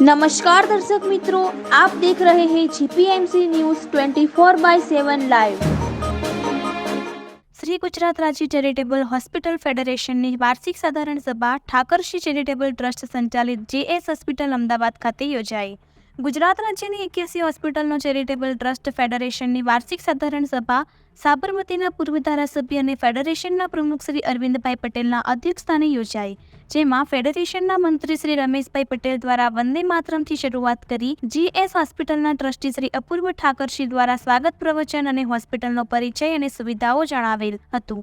નમસ્કાર દર્શક મિત્રો આપ દેખ રહે હે GPMC news 24 by 7 live Shri Gujarat રાજ્ય ચેરિટેબલ હોસ્પિટલ ફેડરેશનની વાર્ષિક સાધારણ સભા ઠાકરશી ચેરિટેબલ ટ્રસ્ટ સંચાલિત જેએસ હોસ્પિટલ અમદાવાદ ખાતે યોજાઈ ગુજરાત રાજ્યની એક્યાસી હોસ્પિટલનો ચેરિટેબલ ટ્રસ્ટ ફેડરેશનની વાર્ષિક સાધારણ સભા સાબરમતીના પૂર્વ ધારાસભ્ય અને ફેડરેશનના પ્રમુખ શ્રી અરવિંદભાઈ પટેલના અધ્યક્ષસ્થાને યોજાઈ, જેમાં ફેડરેશનના મંત્રી શ્રી રમેશભાઈ પટેલ દ્વારા વંદે માતરમથી શરૂઆત કરી, જીએસ હોસ્પિટલના ટ્રસ્ટી શ્રી અપૂર્વ ઠાકરશ્રી દ્વારા સ્વાગત પ્રવચન અને હોસ્પિટલનો પરિચય અને સુવિધાઓ જણાવેલ હતું,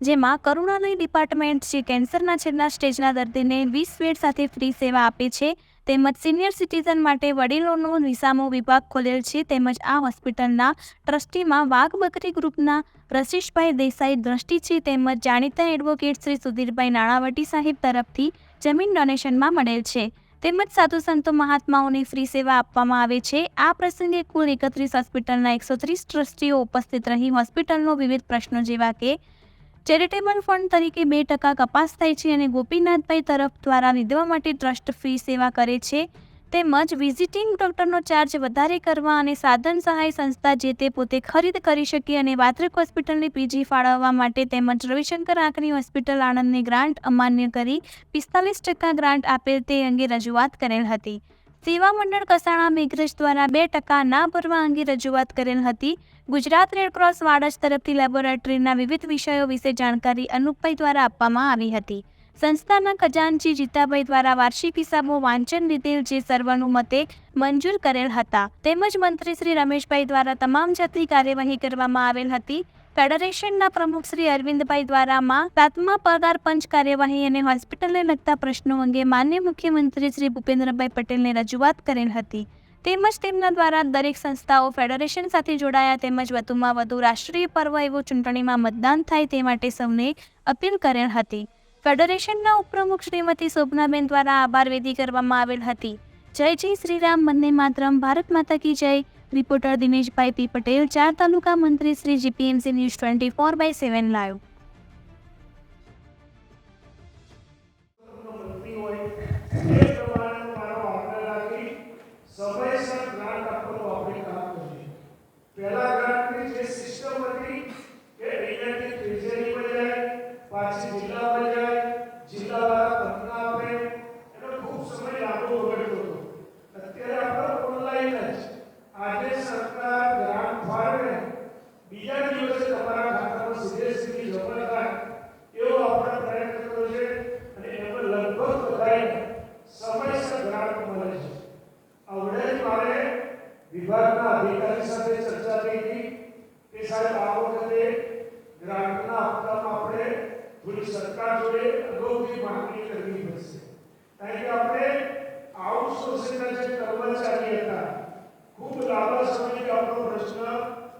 જેમાં કરુણાલય ડિપાર્ટમેન્ટ જે કેન્સરના છેલ્લા સ્ટેજના દર્દીને વીસ બેડ સાથે ફ્રી સેવા આપે છે તેમજ સિનિયર સિટીઝન માટે વડીલોનો વિસામો વિભાગ ખોલેલ છે. તેમજ આ હોસ્પિટલના ટ્રસ્ટીમાં વાઘ બકરી ગ્રુપના પ્રશિષભાઈ દેસાઈ દ્રષ્ટિ છે. તેમજ જાણીતા એડવોકેટ શ્રી સુધીરભાઈ નાણાવટી સાહેબ તરફથી જમીન ડોનેશનમાં મળેલ છે. તેમજ સાધુ સંતો મહાત્માઓની ફ્રી સેવા આપવામાં આવે છે. આ પ્રસંગે કુલ એકત્રીસ હોસ્પિટલના એકસો ત્રીસ ટ્રસ્ટીઓ ઉપસ્થિત રહી હોસ્પિટલનો વિવિધ પ્રશ્નો જેવા કે ચેરિટેબલ ફંડ તરીકે બે ટકા કપાસ થાય છે અને ગોપીનાથભાઈ તરફ દ્વારા વિધવા માટે ટ્રસ્ટ ફી સેવા કરે છે. તેમજ વિઝિટિંગ ડૉક્ટરનો ચાર્જ વધારે કરવા અને સાધન સહાય સંસ્થા જે તે પોતે ખરીદ કરી શકે અને વાત્રક હોસ્પિટલની પીજી ફાળવવા માટે તેમજ રવિશંકર આંકની હોસ્પિટલ આણંદની ગ્રાન્ટ અમાન્ય કરી પિસ્તાલીસ ટકા ગ્રાન્ટ આપેલ તે અંગે રજૂઆત કરેલ હતી. સેવા મંડળ કસાણા મેઘરજ દ્વારા બે ટકા ના ભરવા અંગે રજૂઆત કરેલ હતી. ગુજરાત રેડક્રોસ વાડજ તરફથી લેબોરેટરીના વિવિધ વિષયો વિશે જાણકારી અનુપભાઈ દ્વારા આપવામાં આવી હતી. સંસ્થાના ખજાનચી જીતાભાઈ દ્વારા વાર્ષિક હિસાબો વાંચન લીધેલ જે સર્વાનુમતે મંજૂર કરેલ હતા. તેમજ મંત્રી શ્રી રમેશભાઈ દ્વારા તમામ જાતની કાર્યવાહી કરવામાં આવેલ હતી. ફેડરેશનના પ્રમુખ શ્રી અરવિંદભાઈ દ્વારા માં સાતમા પગાર પંચ કાર્યવાહી અને હોસ્પિટલને લગતા પ્રશ્નો અંગે માન્ય મુખ્યમંત્રી શ્રી ભૂપેન્દ્રભાઈ પટેલને રજૂઆત કરેલ હતી. તેમજ તેમના દ્વારા દરેક સંસ્થાઓ ફેડરેશન સાથે જોડાયા તેમજ વધુમાં વધુ રાષ્ટ્રીય પર્વ એવો ચૂંટણીમાં મતદાન થાય તે માટે સૌને અપીલ કરેલ હતી. ફેડરેશનના ઉપપ્રમુખ શ્રીમતી શોભનાબેન દ્વારા આભાર વિધિ કરવામાં આવેલ હતી. જય જય શ્રીરામ, વંદે માતરમ, ભારત માતા કી જય. રિપોર્ટર દિનેશભાઈ પી પટેલ, ચાર તાલુકા મંત્રી Shri GPMC news twenty four by seven live. ગ્રાન્ટના હપ્તામાં આપણે થોડી સરકાર જોડે અગાઉથી માંગણી કરવી પડશે કારણ કે આપણે આઉટસોર્સિંગના જે કર્મચારી હતા ખૂબ લાંબા સમયથી આપણો પ્રશ્ન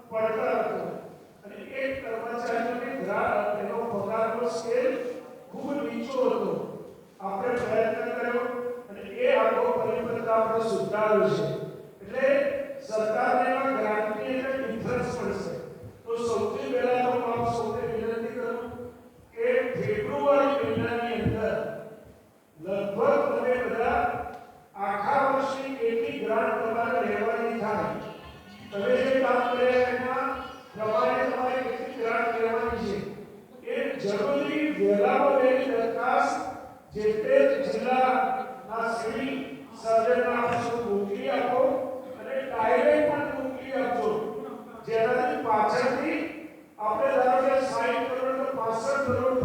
પડતર હતો અને એ કર્મચારીઓને ગ્રાન્ટ એનો પગારનો સ્કેલ ખૂબ નીચો હતો આપણે પ્રયત્ન કર્યો અને એ આગો પરિપત્ર આપણે સુધાર્યો છે એટલે સરકારને જે તે જિલ્લાના સિવિલ સર્જનના ઓફિસમાં મોકલી આપો અને ડાયરેક્ટ પણ મોકલી આપજો. જેનાથી પાછળથી આપણે ધારો કે સાઠ કરોડ તો પાસઠ કરોડ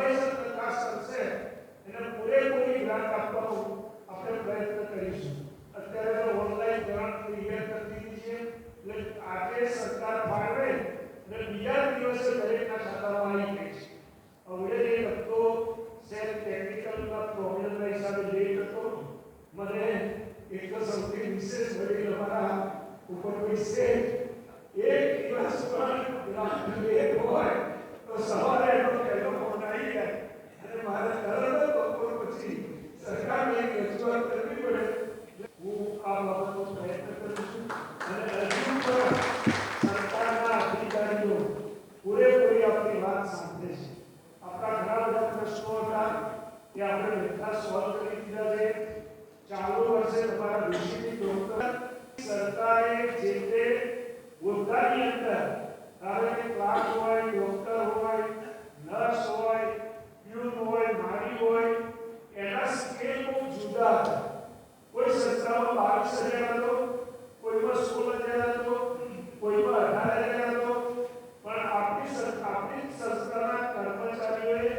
સમયસર વિકાસ થશે એને પૂરેપૂરી ધ્યાન આપવાનો આપણે પ્રયત્ન કરીશું અત્યારે ઓનલાઈન ગ્રાન્ટ ક્લિયર કરી દીધી છે એટલે આજે સરકાર ફાળવે ને બીજા દિવસે દરેકના ખાતામાં આવી ગઈ છે હવે એ હતો સેલ ટેકનિકલના પ્રોબ્લેમના હિસાબે જે હતો મને એક સૌથી વિશેષ વડીલ અમારા ઉપર કોઈ છે એક દિવસ પણ કે આપણે ચાલુ વર્ષે ડોક્ટર સરકારે જે તે અંદર ધારો કે હોય, ડોક્ટર હોય, નર્સ હોય પ્યુન હોય, માળી હોય એના સ્કેલ બહુ જુદા હતા કોઈ સંસ્થામાં બાવીસ હજાર હતો કોઈમાં સોળ હજાર હતો કોઈમાં અઢાર હજાર હતો પણ આપણી સં- આપણી સંસ્થાના કર્મચારીઓએ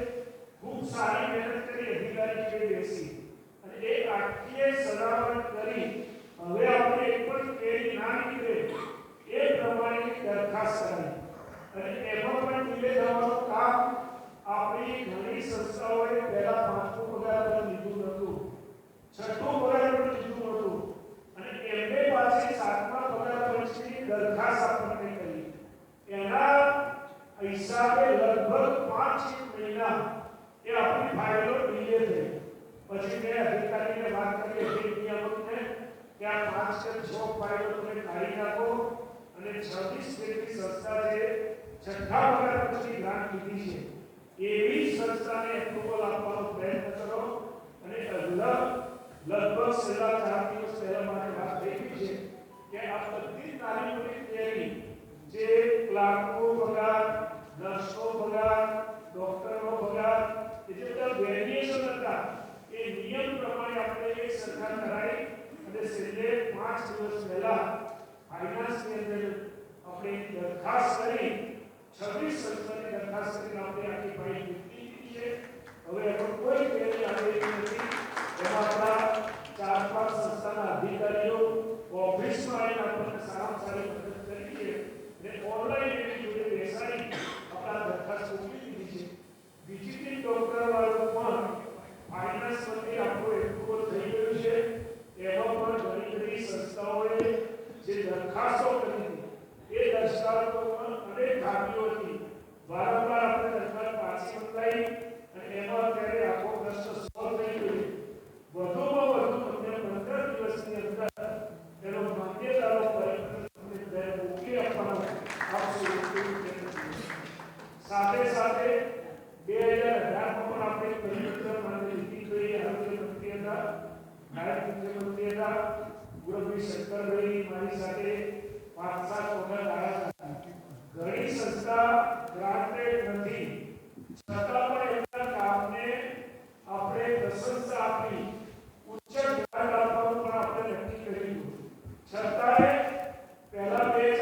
ખૂબ સારી મહેનત કરી અધિકારી જોડે બેસી અને એ આખીએ સલામત કરી હવે આપણે એક પણ કેરી ના નીકળે એ પ્રમાણેની દરખાસ્ત કરી અને કામ આપણી ઘણી સંસ્થાઓએ પહેલા પાંચમું પગાર પણ લીધું નહોતું. છઠ્ઠું પગાર પણ લીધું નહોતું. અને એમને પાછી સાતમા પગાર પંચની દરખાસ્ત આપણને કરી. એના હિસાબે લગભગ પાંચ મહિના એ આપણી ફાઇલો ડીલે થઈ. પછી મેં અધિકારીને વાત કરી અધિક નિયામકને કે છ ફાઇલો તમે કાઢી નાખો અને છવ્વીસ જેટલી સંસ્થા છે છઠ્ઠા પગાર પછી ગ્રાન્ટ લીધી છે. એવી સંસ્થાને એપ્રુવલ આપવાનો પ્રયત્ન કરો અને લગ લગભગ છેલ્લા ચાર દિવસ પહેલા મારે વાત થઈ છે કે આ બધી જ તૈયારી જે ક્લાર્કનો પગાર નર્સનો પગાર ડોક્ટરનો પગાર એ જે બધા વેરિએશન હતા, એ નિયમ પ્રમાણે આપણે એક સરખા કરાવી અને છેલ્લે પાંચ દિવસ પહેલા ફાઇનાન્સની અંદર આપણે દરખાસ્ત કરી છવ્વીસ સંસ્થાની દરખાસ્ત આપણે આખી ફાઇલ મૂકી દીધી છે. હવે એમાં કોઈ ક્વેરી આવેલી નથી. એમાં આપણા ચાર, પાંચ સંસ્થાના અધિકારીઓ, ઓફિસમાં આવીને આપણને સારામાં સારી મદદ કરી છે. ઓનલાઈન એની આપણા દરખાસ્ત છે. વિઝિટિંગ ડોક્ટર પણ ફાઇનાન્સમાંથી આપણો એપ્રુવલ થઈ ગયું છે. એમાં પણ ઘણી બધી સંસ્થાઓએ જે દરખાસ્તો કરી એ એ દસ્તાવેજોમાં સાથે સાથે બે હજાર અઢારમાં પણ આપણે પરિપત્ર માન્ય નીતિ જોઈએ મુખ્યમંત્રી હતા ગૃહ